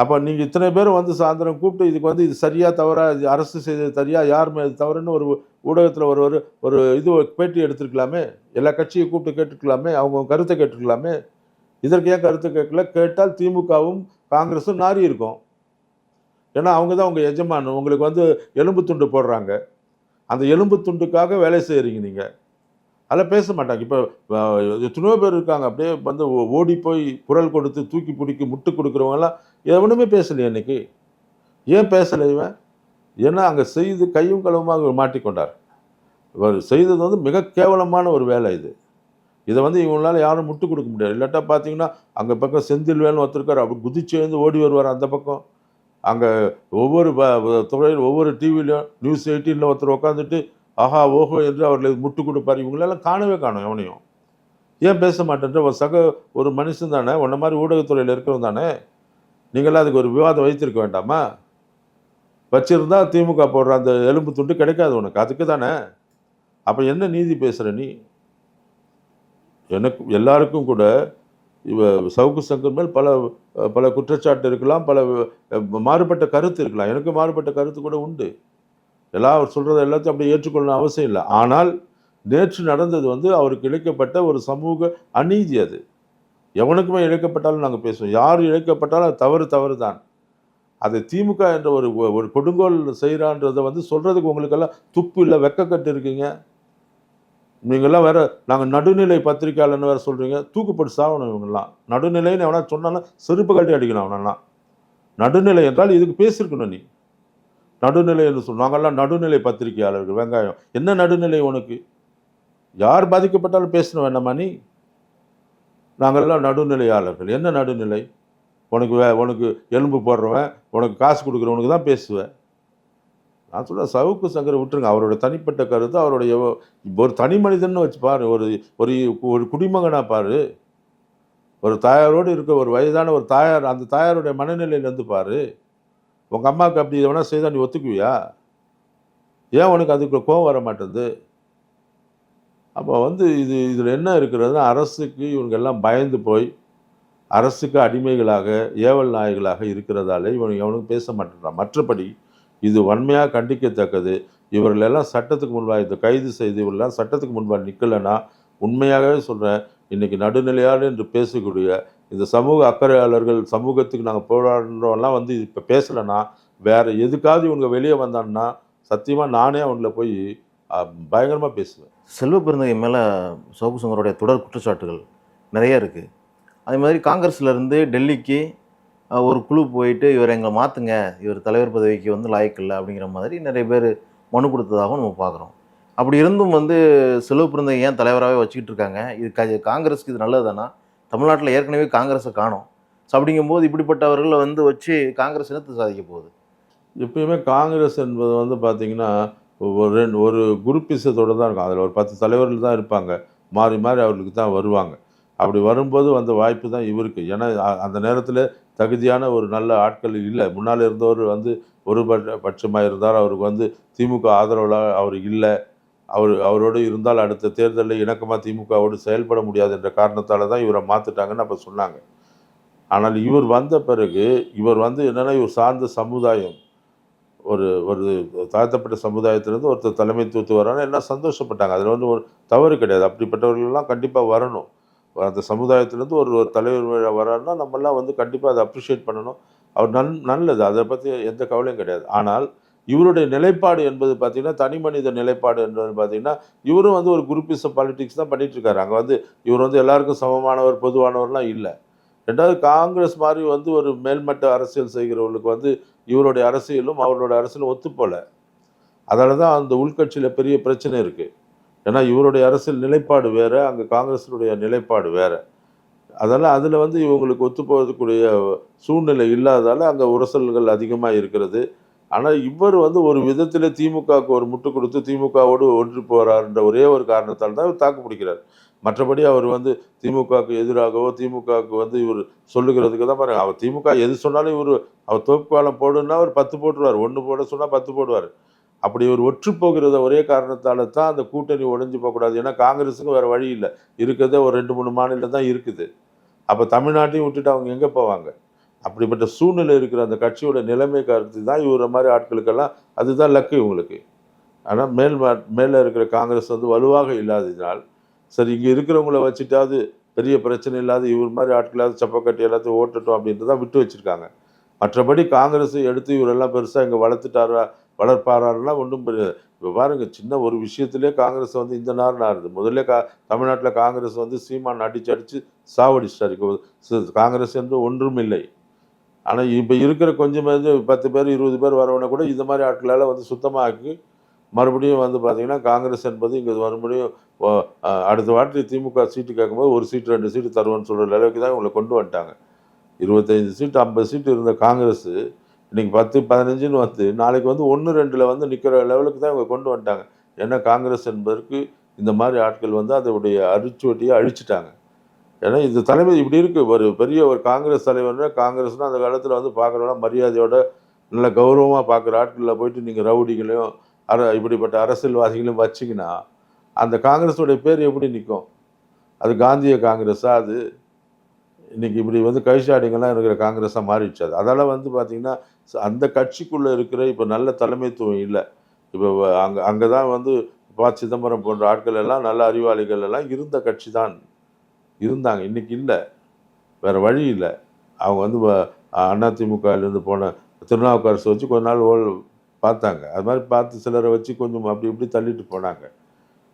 அப்போ நீங்கள் இத்தனை பேரும் வந்து சாயந்தரம் கூப்பிட்டு இதுக்கு வந்து இது சரியாக தவறா இது அரசு செய்தது சரியா யார் மேல் தவறுன்னு ஒரு ஊடகத்தில் ஒரு ஒரு ஒரு இது பேட்டி எடுத்துருக்கலாமே? எல்லா கட்சியை கூப்பிட்டு கேட்டுருக்கலாமே? அவங்க கருத்தை கேட்டுருக்கலாமே? இதற்கு ஏன் கருத்து கேட்கல? கேட்டால் திமுகவும் காங்கிரஸும் நாரி இருக்கும். ஏன்னா அவங்க தான் உங்கள் எஜமானு உங்களுக்கு வந்து எலும்பு துண்டு போடுறாங்க. அந்த எலும்பு துண்டுக்காக வேலை செய்கிறீங்க நீங்கள் அதெல்லாம் பேச மாட்டாங்க. இப்போ எத்தனையோ பேர் இருக்காங்க. அப்படியே வந்து ஓ- ஓடி போய் குரல் கொடுத்து தூக்கி பிடிக்கி முட்டு கொடுக்குறவங்கலாம் எவனுமே பேசலையே இன்னைக்கு. ஏன் பேசலை இவன்? ஏன்னா அங்கே செய்து கையும் களவுமாக மாட்டிக்கொண்டார். இவர் செய்தது வந்து மிக கேவலமான ஒரு வேலை இது. இதை வந்து இவங்களால யாரும் முட்டு கொடுக்க முடியாது. இல்லாட்டா பார்த்தீங்கன்னா அங்கே பக்கம் செந்தில் வேலும் ஒருத்தருக்கார். அப்படி குதிச்சு எழுந்து ஓடி வருவார் அந்த பக்கம். அங்கே ஒவ்வொரு துறையில் ஒவ்வொரு டிவிலையும் நியூஸ் எயிட்டீனில் ஒருத்தர் உட்காந்துட்டு ஆஹா ஓஹோ என்று அவர்களை முட்டு கொடுப்பார். இவங்களெல்லாம் காணவே காணும் எவனையும். ஏன் பேச மாட்டேன்ற? ஒரு சக ஒரு மனுஷன் தானே. உன்ன மாதிரி ஊடகத்துறையில் இருக்கிறவன் தானே. நீங்களாம் அதுக்கு ஒரு விவாதம் வைத்திருக்க வேண்டாமா? வச்சுருந்தா திமுக போடுற அந்த எலும்பு துண்டு கிடைக்காது உனக்கு. அதுக்கு தானே? அப்போ என்ன நீதி பேசுகிற நீ? எனக்கு எல்லாருக்கும் கூட இவ சவுக்கு சங்கர் மேல் பல பல குற்றச்சாட்டு இருக்கலாம் பல மாறுபட்ட கருத்து இருக்கலாம். எனக்கு மாறுபட்ட கருத்து கூட உண்டு. எல்லாம் அவர் சொல்கிறத எல்லாத்தையும் அப்படியே ஏற்றுக்கொள்ளணும் அவசியம் இல்லை. ஆனால் நேற்று நடந்தது வந்து அவருக்கு இழைக்கப்பட்ட ஒரு சமூக அநீதி அது. எவனுக்குமே இழைக்கப்பட்டாலும் நாங்கள் பேசுவோம். யார் இழைக்கப்பட்டாலும் அது தவறு தவறு தான் அதை திமுக என்ற ஒரு ஒரு கொடுங்கோல் செய்கிறான்றதை வந்து சொல்கிறதுக்கு உங்களுக்கெல்லாம் துப்பு இல்லை வெக்கக்கட்டு இருக்கீங்க. நீங்கள்லாம் வேற நாங்கள் நடுநிலை பத்திரிக்கையாளர்னு வேற சொல்கிறீங்க தூக்குப்பட்டு சாகணும் இவங்கெல்லாம். நடுநிலைன்னு எவனா சொன்னாலும் செருப்பு கட்டி அடிக்கணும் அவனெல்லாம். நடுநிலை என்றால் இதுக்கு பேசியிருக்கணும் நீ. நடுநிலை என்று சொல் நாங்கள்லாம் நடுநிலை பத்திரிகையாளர்கள் வெங்காயம். என்ன நடுநிலை உனக்கு? யார் பாதிக்கப்பட்டாலும் பேசணும் வேண்டாமா நீ? நாங்கள்லாம் நடுநிலையாளர்கள். என்ன நடுநிலை? உனக்கு வே உனக்கு எலும்பு போடுறவன் உனக்கு காசு கொடுக்குறவனுக்கு தான் பேசுவேன். நான் சொல்கிறேன் சவுக்கு சங்கரை விட்டுருங்க. அவரோட தனிப்பட்ட கருத்து அவருடைய இப்போ ஒரு தனி மனிதன்னு வச்சு பாரு ஒரு ஒரு ஒரு குடிமகனாக பாரு. ஒரு தாயாரோடு இருக்க ஒரு வயதான ஒரு தாயார் அந்த தாயாருடைய மனநிலையிலேருந்து பாரு. உங்கள் அம்மாவுக்கு அப்படி எவனா செய்தால் நீ ஒத்துக்குவியா? ஏன் உனக்கு அதுக்குள்ளே கோவம் வர மாட்டேங்குது அப்போ வந்து இது இதில் என்ன இருக்கிறதுனா அரசுக்கு இவங்கெல்லாம் பயந்து போய் அரசுக்கு அடிமைகளாக ஏவல் நாயகளாக இருக்கிறதால இவன் எவனுக்கு பேச மாட்டேன்றான். மற்றபடி இது வன்மையாக கண்டிக்கத்தக்கது. இவர்களெல்லாம் சட்டத்துக்கு முன்பாக இந்த கைது செய்து இவர்களெல்லாம் சட்டத்துக்கு முன்பாக நிற்கலைன்னா உண்மையாகவே சொல்கிறேன் இன்னைக்கு நடுநிலையாளர் என்று பேசக்கூடிய இந்த சமூக அக்கறையாளர்கள் சமூகத்துக்கு நாங்கள் போராடுறோம்லாம் வந்து இப்போ பேசலைன்னா வேறு எதுக்காவது இவங்க வெளியே வந்தான்னா சத்தியமாக நானே அவங்கள போய் பயங்கரமாக பேசுவேன். செல்வ பெருந்தகை மேலே சவுக்கு சங்கருடைய தொடர் குற்றச்சாட்டுகள் நிறைய இருக்குது அதே மாதிரி காங்கிரஸ்லேருந்து டெல்லிக்கு ஒரு குழு போயிட்டு இவர் எங்களை மாற்றுங்க இவர் தலைவர் பதவிக்கு வந்து லாய்க்கில்லை அப்படிங்கிற மாதிரி நிறைய பேர் மனு கொடுத்ததாகவும் நம்ம பார்க்குறோம். அப்படி இருந்தும் வந்து செல்வ பிறந்தகை ஏன் தலைவராகவே வச்சுக்கிட்டு இருக்காங்க? இது க காங்கிரஸுக்கு இது நல்லது தானா தமிழ்நாட்டில் ஏற்கனவே காங்கிரஸை காணும். ஸோ அப்படிங்கும்போது இப்படிப்பட்டவர்களை வந்து வச்சு காங்கிரஸ் இனத்தை சாதிக்க போகுது. எப்பயுமே காங்கிரஸ் என்பது வந்து பார்த்திங்கன்னா ஒரு ரெண்டு ஒரு குரூப்பிசத்தோடு தான் இருக்கும். அதில் ஒரு பத்து தலைவர்கள் தான் இருப்பாங்க. மாறி மாறி அவர்களுக்கு தான் வருவாங்க. அப்படி வரும்போது வந்த வாய்ப்பு தான் இவருக்கு. ஏன்னா அந்த நேரத்தில் தகுதியான ஒரு நல்ல ஆட்கள் இல்லை. முன்னால் இருந்தவர் வந்து ஒரு பட்சமாக இருந்தார். அவருக்கு வந்து திமுக ஆதரவில் அவர் இல்லை. அவர் அவரோடு இருந்தால் அடுத்த தேர்தலில் இணக்கமாக திமுகவோடு செயல்பட முடியாது என்ற காரணத்தால் தான் இவரை மாற்றிட்டாங்கன்னு அப்போ சொன்னாங்க. ஆனால் இவர் வந்த பிறகு இவர் வந்து என்னென்னா இவர் சார்ந்த சமுதாயம். ஒரு ஒரு தாழ்த்தப்பட்ட சமுதாயத்திலேருந்து ஒருத்தர் தலைமைத்துவத்து வரான்னு எல்லாம் சந்தோஷப்பட்டாங்க. அதில் வந்து ஒரு தவறு கிடையாது. அப்படிப்பட்டவர்கள்லாம் கண்டிப்பாக வரணும். அந்த சமுதாயத்திலேருந்து ஒரு ஒரு தலைவர் வராருன்னா நம்மெல்லாம் வந்து கண்டிப்பாக அதை அப்ரிஷியேட் பண்ணணும். அவர் நன் நல்லது. அதை பற்றி எந்த கவலையும் கிடையாது. ஆனால் இவருடைய நிலைப்பாடு என்பது பார்த்திங்கன்னா தனி மனித நிலைப்பாடு என்பது பார்த்தீங்கன்னா இவரும் வந்து ஒரு குரூப்பிச பாலிடிக்ஸ் தான் பண்ணிகிட்ருக்காரு அங்கே வந்து இவர் வந்து எல்லாருக்கும் சமமானவர் பொதுவானவர்லாம் இல்லை. ரெண்டாவது காங்கிரஸ் மாதிரி வந்து ஒரு மேல்மட்ட அரசியல் செய்கிறவர்களுக்கு வந்து இவருடைய அரசியலும் அவரோட அரசியலும் ஒத்துப்போல. அதனால தான் அந்த உள்கட்சியில் பெரிய பிரச்சனை இருக்குது ஏன்னா இவருடைய அரசியல் நிலைப்பாடு வேறு அங்கே காங்கிரஸினுடைய நிலைப்பாடு வேறு. அதனால் அதில் வந்து இவங்களுக்கு ஒத்துப்போவதுக்குரிய சூழ்நிலை இல்லாதால் அங்கே உரசல்கள் அதிகமாக இருக்கிறது. ஆனால் இவர் வந்து ஒரு விதத்தில் திமுகவுக்கு ஒரு முட்டு கொடுத்து திமுகவோடு ஒன்று போகிறாருன்ற ஒரே ஒரு காரணத்தால் தான் இவர் தாக்கு பிடிக்கிறார். மற்றபடி அவர் வந்து திமுகவுக்கு எதிராகவோ திமுகவுக்கு வந்து இவர் சொல்லுகிறதுக்கு தான் பாருங்கள் அவர் திமுக எது சொன்னாலும் இவர் அவர் தோப்புக்காலம் போடுன்னா அவர் பத்து போட்டுருவார். ஒன்று போட சொன்னால் பத்து போடுவார். அப்படி ஒரு ஒற்று போகிறத ஒரே காரணத்தால் தான் அந்த கூட்டணி உடைஞ்சு போகக்கூடாது. ஏன்னா காங்கிரஸுக்கு வேறு வழி இல்லை. இருக்கிறதே ஒரு ரெண்டு மூணு மாநிலம் தான் இருக்குது. அப்போ தமிழ்நாட்டையும் விட்டுட்டு அவங்க எங்கே போவாங்க? அப்படிப்பட்ட சூழ்நிலை இருக்கிற அந்த கட்சியோட நிலைமை கருத்து தான் இவர மாதிரி ஆட்களுக்கெல்லாம் அதுதான் லக்கு இவங்களுக்கு. ஆனால் மேல் மேலே இருக்கிற காங்கிரஸ் வந்து வலுவாக இல்லாததினால் சரி இங்கே இருக்கிறவங்கள வச்சுட்டாவது பெரிய பிரச்சனை இல்லாத இவர் மாதிரி ஆட்களாவது சப்பக்கட்டி எல்லாத்தையும் ஓட்டட்டும் அப்படின்ட்டு தான் விட்டு வச்சுருக்காங்க. மற்றபடி காங்கிரஸ் எடுத்து இவரெல்லாம் பெருசாக இங்கே வளர்த்துட்டாரா வளர்ப்பாராலாம் ஒன்றும் பெரிய இப்போ பாருங்கள் சின்ன ஒரு விஷயத்திலே காங்கிரஸ் வந்து இந்த நார் நாருது முதல்ல கா தமிழ்நாட்டில் காங்கிரஸ் வந்து சீமான் அடிச்சு அடித்து சாவடிச்சிட்டார். இப்போ காங்கிரஸ் என்று ஒன்றும் இல்லை. ஆனால் இப்போ இருக்கிற கொஞ்சம் பத்து பேர் இருபது பேர் வரவனை கூட இந்த மாதிரி ஆட்களால் வந்து சுத்தமாக்கி மறுபடியும் வந்து பார்த்தீங்கன்னா காங்கிரஸ் என்பது இங்கே மறுபடியும் அடுத்த வாட்டி திமுக சீட்டு கேட்கும்போது ஒரு சீட்டு ரெண்டு சீட்டு தருவோன்னு சொல்கிற அளவுக்கு தான் இவங்களை கொண்டு வந்துட்டாங்க. இருபத்தைந்து சீட்டு ஐம்பது சீட்டு இருந்த காங்கிரஸ் இன்றைக்கி பத்து பதினஞ்சுன்னு வந்து நாளைக்கு வந்து ஒன்று ரெண்டில் வந்து நிற்கிற லெவலுக்கு தான் இவங்க கொண்டு வந்துட்டாங்க. ஏன்னா காங்கிரஸ் என்பதற்கு இந்த மாதிரி ஆட்கள் வந்து அதனுடைய அரிச்சுவட்டியை அழிச்சிட்டாங்க. ஏன்னா இந்த தலைமை இப்படி இருக்குது ஒரு பெரிய ஒரு காங்கிரஸ் தலைவர்னா காங்கிரஸ்னால் அந்த காலத்தில் வந்து பார்க்குறோன்னா மரியாதையோட நல்ல கௌரவமாக பார்க்குற ஆட்களில் போயிட்டு நீங்கள் ரவுடிகளையும் அர இப்படிப்பட்ட அரசியல்வாதிகளும் வச்சிங்கன்னா அந்த காங்கிரஸோடைய பேர் எப்படி நிற்கும் அது காந்திய காங்கிரஸா? அது இன்றைக்கி இப்படி வந்து கைஷாடிங்கெல்லாம் இருக்கிற காங்கிரஸாக மாறிடுச்சு அது. அதெல்லாம் வந்து பார்த்திங்கன்னா அந்த கட்சிக்குள்ளே இருக்கிற இப்போ நல்ல தலைமைத்துவம் இல்லை. இப்போ அங்கே அங்கே தான் வந்து ப சிதம்பரம் போன்ற ஆட்கள் எல்லாம் நல்ல அறிவாளிகள் எல்லாம் இருந்த கட்சி தான் இருந்தாங்க. இன்றைக்கி இல்லை. வேறு வழி இல்லை. அவங்க வந்து வ- அதிமுகலேருந்து போன திருநாவுக்கரசு வச்சு கொஞ்ச நாள் ஓல் பார்த்தாங்க. அது மாதிரி பார்த்து சிலரை வச்சு கொஞ்சம் அப்படி இப்படி தள்ளிட்டு போனாங்க.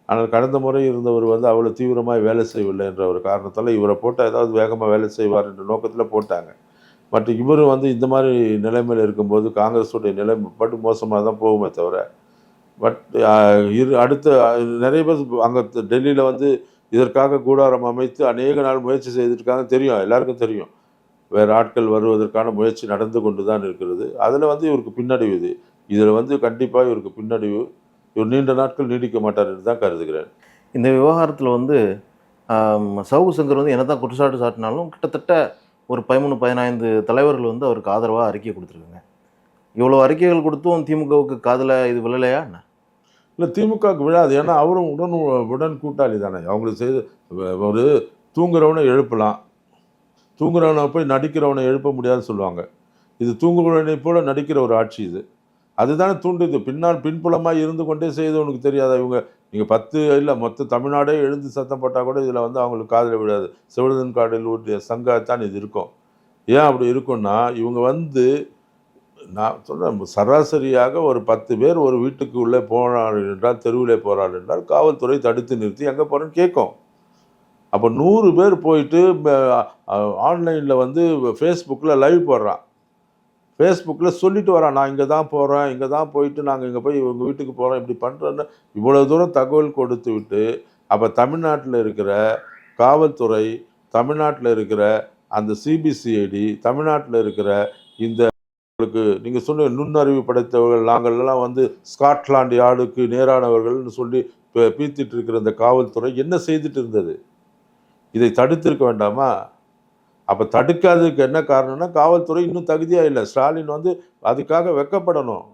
ஆனால் கடந்த முறை இருந்தவர் வந்து அவ்வளோ தீவிரமாக வேலை செய்யவில்லை என்ற ஒரு காரணத்தால் இவரை போட்டால் ஏதாவது வேகமாக வேலை செய்வார் என்ற நோக்கத்தில் போட்டாங்க. பட் இவர் வந்து இந்த மாதிரி நிலைமையில் இருக்கும்போது காங்கிரஸுடைய நிலைமை பட்டு மோசமாக தான் போகுமே தவிர பட் இரு அடுத்த நிறைய பேர் அங்கே டெல்லியில் வந்து இதற்காக கூடாரம் அமைத்து அநேக நாள் முயற்சி செய்திருக்காங்க. தெரியும் எல்லாருக்கும் தெரியும். வேறு ஆட்கள் வருவதற்கான முயற்சி நடந்து கொண்டு தான் இருக்கிறது. அதில் வந்து இவருக்கு பின்னடைவு இது. இதில் வந்து கண்டிப்பாக இவருக்கு பின்னடைவு இவர் நீண்ட நாட்கள் நீடிக்க மாட்டார் என்று தான் கருதுகிறேன். இந்த விவகாரத்தில் வந்து சவுகு சங்கர் வந்து என்னதான் குற்றச்சாட்டு சாட்டினாலும் கிட்டத்தட்ட ஒரு பதிமூணு பதினைந்து தலைவர்கள் வந்து அவருக்கு ஆதரவாக அறிக்கை கொடுத்துருக்காங்க. இவ்வளோ அறிக்கைகள் கொடுத்தும் திமுகவுக்கு காதில் இது விழலையா என்ன? இல்லை திமுகவுக்கு விழாது. ஏன்னா அவரும் உடன் உடன் கூட்டாளி தானே. அவங்களுக்கு செய்து ஒரு தூங்குறவனை எழுப்பலாம். தூங்குறவனை போய் நடிக்கிறவனை எழுப்ப முடியாதுன்னு சொல்லுவாங்க. இது தூங்குறவனை போல நடிக்கிற ஒரு ஆட்சி இது. அதுதானே தூண்டுது. பின்னால் பின்புலமாக இருந்து கொண்டே செய்து உனக்கு தெரியாதா? இவங்க நீங்கள் பத்து இல்லை மொத்த தமிழ்நாடே எழுந்து சத்தம் போட்டால் கூட இதில் வந்து அவங்களுக்கு காதில் விடாது சிவனந்தன் காடில் ஊட்டிய சங்கத்தான் இது இருக்கும். ஏன் அப்படி இருக்கும்னா இவங்க வந்து நான் சொல்கிறேன் சராசரியாக ஒரு பத்து பேர் ஒரு வீட்டுக்கு உள்ளே போனார் என்றால் தெருவிலே போகிறாள் என்றால் காவல்துறை தடுத்து நிறுத்தி எங்கே போகிறேன்னு கேட்கும். அப்போ நூறு பேர் போயிட்டு ஆன்லைனில் வந்து ஃபேஸ்புக்கில் லைவ் போடுறான். ஃபேஸ்புக்கில் சொல்லிட்டு வரான் நான் இங்கே தான் போகிறேன் இங்கே தான் போயிட்டு நாங்கள் இங்கே போய் உங்கள் வீட்டுக்கு போகிறோம் இப்படி பண்ணுறேன்னு இவ்வளோ தூரம் தகவல் கொடுத்து விட்டு அப்போ தமிழ்நாட்டில் இருக்கிற காவல்துறை தமிழ்நாட்டில் இருக்கிற அந்த சிபிசிஐடி தமிழ்நாட்டில் இருக்கிற இந்த உங்களுக்கு நீங்கள் சொன்ன நுண்ணறிவு படைத்தவர்கள் நாங்கள்லாம் வந்து ஸ்காட்லாண்டு யார்டுக்கு நேரானவர்கள்னு சொல்லி பீத்திட்டு இருக்கிற இந்த காவல்துறை என்ன செய்துட்டு இருந்தது? இதை தடுத்திருக்க வேண்டாமா? அப்போ தடுக்காததுக்கு என்ன காரணம்னா காவல்துறை இன்னும் தகுதியாக இல்லை. ஸ்டாலின் வந்து அதுக்காக வெக்கப்படணும்.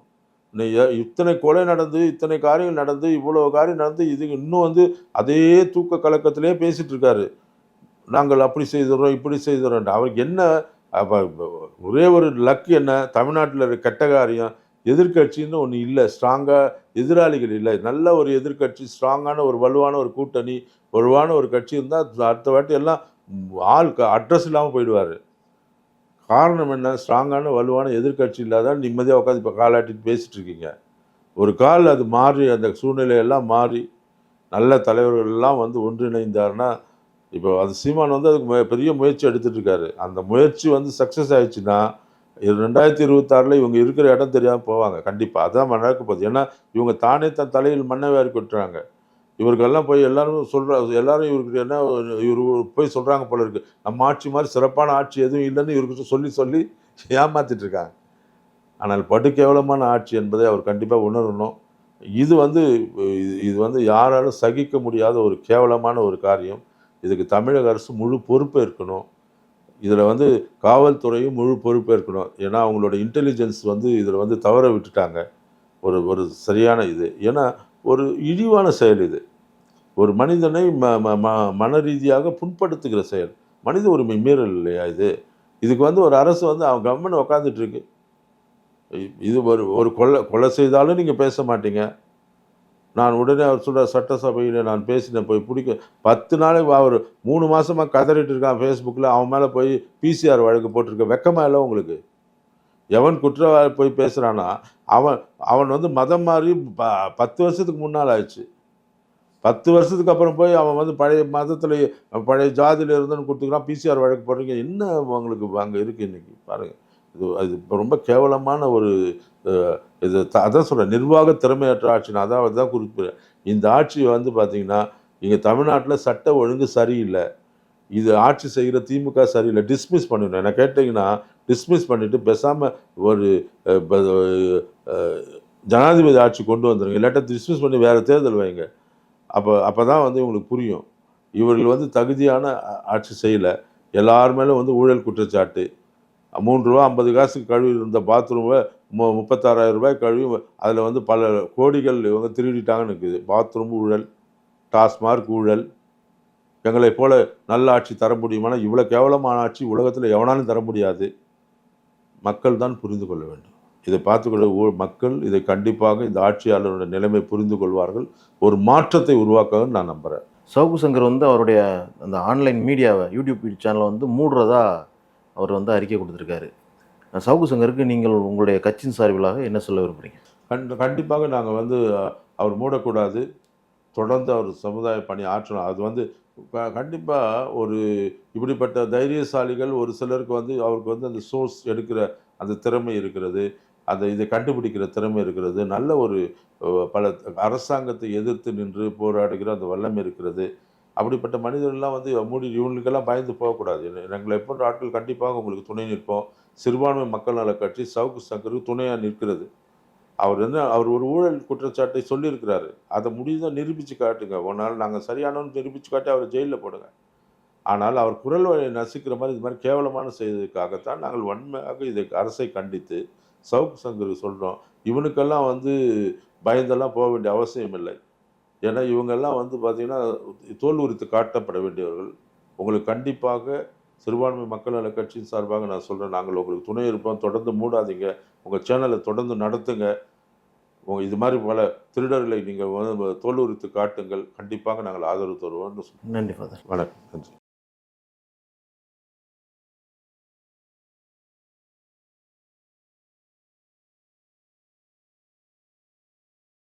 இத்தனை கொலை நடந்து இத்தனை காரியங்கள் நடந்து இவ்வளோ காரியம் நடந்து இது இன்னும் வந்து அதே தூக்க கலக்கத்திலே பேசிகிட்டு இருக்காரு. நாங்கள் அப்படி செய்துடுறோம் இப்படி செய்துறோம். அவருக்கு என்ன ஒரே ஒரு லக் என்ன தமிழ்நாட்டில் இருக்க கெட்ட காரியம் எதிர்க்கட்சின்னு ஒன்று இல்லை. ஸ்ட்ராங்காக எதிராளிகள் இல்லை. நல்ல ஒரு எதிர்க்கட்சி ஸ்ட்ராங்கான ஒரு வலுவான ஒரு கூட்டணி வலுவான ஒரு கட்சி இருந்தால் அடுத்த வாட்டி எல்லாம் ஆள் அட்ரஸ் இல்லாமல் போயிடுவார். காரணம் என்ன? ஸ்ட்ராங்கான வலுவான எதிர்க்கட்சி இல்லாத நிம்மதியாக உட்காந்து இப்போ காலாட்டிட்டு பேசிகிட்டு இருக்கீங்க. ஒரு கால் அது மாறி அந்த சூழ்நிலையெல்லாம் மாறி நல்ல தலைவர்கள்லாம் வந்து ஒன்றிணைந்தார்னா இப்போ அது சீமான் வந்து அதுக்கு பெரிய முயற்சி எடுத்துகிட்ருக்காரு அந்த முயற்சி வந்து சக்ஸஸ் ஆயிடுச்சுன்னா ரெண்டாயிரத்தி இருபத்தாறில் இவங்க இருக்கிற இடம் தெரியாமல் போவாங்க. கண்டிப்பாக அதான் நடக்க போகுது. ஏன்னா இவங்க தானே தன் தலையில் மண்ணை வாரி கொட்டுறாங்க. இவருக்கெல்லாம் போய் எல்லாரும் சொல்கிற எல்லாரும் இவருக்கு என்ன இவர் போய் சொல்கிறாங்க போல இருக்கு. நம்ம ஆட்சி மாதிரி சிறப்பான ஆட்சி எதுவும் இல்லைன்னு இவர்கிட்ட சொல்லி சொல்லி ஏமாத்திட்டு இருக்காங்க. ஆனால் படு கேவலமான ஆட்சி என்பதை அவர் கண்டிப்பாக உணரணும். இது வந்து இது இது வந்து யாராலும் சகிக்க முடியாத ஒரு கேவலமான ஒரு காரியம். இதுக்கு தமிழக அரசு முழு பொறுப்பேற்கணும் இதில் வந்து காவல்துறையும் முழு பொறுப்பேற்கணும் ஏன்னா அவங்களோட இன்டெலிஜென்ஸ் வந்து இதில் வந்து தவற விட்டுட்டாங்க. ஒரு ஒரு சரியான இது. ஏன்னா ஒரு இழிவான செயல் இது. ஒரு மனிதனை ம ம ம மன ரீதியாக புண்படுத்துகிற செயல். மனித உரிமை மீறல் இல்லையா இது? இதுக்கு வந்து ஒரு அரசு வந்து அவன் கவர்மெண்ட் உக்காந்துட்டுருக்கு இது ஒரு ஒரு கொலை கொலை செய்தாலும் நீங்கள் பேச மாட்டீங்க. நான் உடனே அவர் சொல்கிற சட்டசபையில் நான் பேசினேன் போய் பிடிக்க. பத்து நாளைக்கு அவர் மூணு மாதமாக கதறிட்டு இருக்கான் ஃபேஸ்புக்கில் அவன் மேலே போய் பிசிஆர் வழக்கு போட்டிருக்க. வெக்கமாக இல்லை உங்களுக்கு? எவன் குற்றவாளி போய் பேசுகிறானா அவன் அவன் வந்து மதம் மாறி ப பத்து வருஷத்துக்கு முன்னால் ஆயிடுச்சு. பத்து வருஷத்துக்கு அப்புறம் போய் அவன் வந்து பழைய மதத்தில் பழைய ஜாதியில் இருந்தேன்னு கொடுத்துக்கிறான் பிசிஆர் வழக்கு போடுறீங்க. என்ன அவங்களுக்கு அங்கே இருக்குது இன்றைக்கி பாருங்கள் இது அது இப்போ ரொம்ப கேவலமான ஒரு இது த- அதான் சொல்கிறேன் நிர்வாக திறமையற்ற ஆட்சி நான் அதான் தான் குறிப்பிடுறேன். இந்த ஆட்சி வந்து பார்த்தீங்கன்னா இங்கே தமிழ்நாட்டில் சட்ட ஒழுங்கு சரியில்லை. இது ஆட்சி செய்கிற திமுக சரியில்லை. டிஸ்மிஸ் பண்ணிடணும் என்ன கேட்டிங்கன்னா டிஸ்மிஸ் பண்ணிவிட்டு பேசாமல் ஒரு ஜனாதிபதி ஆட்சி கொண்டு வந்துடுங்க இல்லாட்டா டிஸ்மிஸ் பண்ணி வேறு தேர்தல் வைங்க. அப்போ அப்போ தான் வந்து இவங்களுக்கு புரியும். இவர்கள் வந்து தகுதியான ஆட்சி செய்யலை. எல்லார் மேலும் வந்து ஊழல் குற்றச்சாட்டு. மூன்று ரூபா ஐம்பது காசுக்கு கழுவி இருந்த பாத்ரூமை மு முப்பத்தாறாயிரம் ரூபாய் கழுவி அதில் வந்து பல கோடிகள் இவங்க திருடிட்டாங்கன்னு இருக்குது. பாத்ரூம் ஊழல் டாஸ்மார்க் ஊழல். எங்களை போல நல்ல ஆட்சி தர முடியுமானா இவ்வளோ கேவலமான ஆட்சி உலகத்தில் எவனாலும் தர முடியாது. மக்கள் தான் புரிந்து கொள்ள வேண்டும். இதை பார்த்துக்கொள்ள ஊ- மக்கள் இதை கண்டிப்பாக இந்த ஆட்சியாளருடைய நிலைமை புரிந்து கொள்வார்கள். ஒரு மாற்றத்தை உருவாக்க நான் நம்புகிறேன் சவுக்கு சங்கர் வந்து அவருடைய அந்த ஆன்லைன் மீடியாவை யூடியூப் சேனலை வந்து மூடுறதா அவர் வந்து அறிக்கை கொடுத்துருக்காரு. சவுக்கு சங்கருக்கு நீங்கள் உங்களுடைய கட்சியின் சார்பிலாக என்ன சொல்ல விரும்புறீங்க? கண்டு கண்டிப்பாக நாங்கள் வந்து அவர் மூடக்கூடாது. தொடர்ந்து அவர் சமுதாய பணி ஆற்றணும். அது வந்து கண்டிப்பாக ஒரு இப்படிப்பட்ட தைரியசாலிகள் ஒரு சிலருக்கு வந்து அவருக்கு வந்து அந்த சோர்ஸ் எடுக்கிற அந்த திறமை இருக்கிறது. அந்த இதை கண்டுபிடிக்கிற திறமை இருக்கிறது. நல்ல ஒரு பல அரசாங்கத்தை எதிர்த்து நின்று போராடுகிற அந்த வல்லம் இருக்கிறது. அப்படிப்பட்ட மனிதர்கள்லாம் வந்து மூடி இவங்களுக்கெல்லாம் பயந்து போகக்கூடாது. நாங்கள் எங்களை ஆட்கள் கண்டிப்பாக உங்களுக்கு துணை நிற்போம். சிறுபான்மை மக்கள் நல கட்சி சவுக்கு சங்கருக்கு துணையாக நிற்கிறது. அவர் என்ன அவர் ஒரு ஊழல் குற்றச்சாட்டை சொல்லியிருக்கிறாரு. அதை முடிந்த நிரூபித்து காட்டுங்க. ஒரு நாள் நாங்கள் சரியானவன்னு நிரூபித்து காட்டி அவரை ஜெயிலில் போடுங்க. ஆனால் அவர் குரல் வழியை நசுக்கிற மாதிரி இது மாதிரி கேவலமான செய்ததுக்காகத்தான் நாங்கள் வன்மையாக இதை அரசை கண்டித்து சவுக்கு சங்கருக்கு சொல்கிறோம் இவனுக்கெல்லாம் வந்து பயந்தெல்லாம் போக வேண்டிய அவசியம் இல்லை. ஏன்னா இவங்கெல்லாம் வந்து பார்த்திங்கன்னா தோல் உரித்து காட்டப்பட வேண்டியவர்கள். உங்களுக்கு கண்டிப்பாக சிறுபான்மை மக்கள் நல கட்சியின் சார்பாக நான் சொல்கிறேன் நாங்கள் உங்களுக்கு துணை இருப்போம். தொடர்ந்து மூடாதீங்க. உங்கள் சேனலை தொடர்ந்து நடத்துங்க. உங்க இது மாதிரி பல திருடர்களை நீங்கள் வந்து தோல் உரித்து காட்டுங்கள். கண்டிப்பாக நாங்கள் ஆதரவு தருவோம்னு சொல்றேன். நன்றி ஃபாதர். வணக்கம். நன்றி.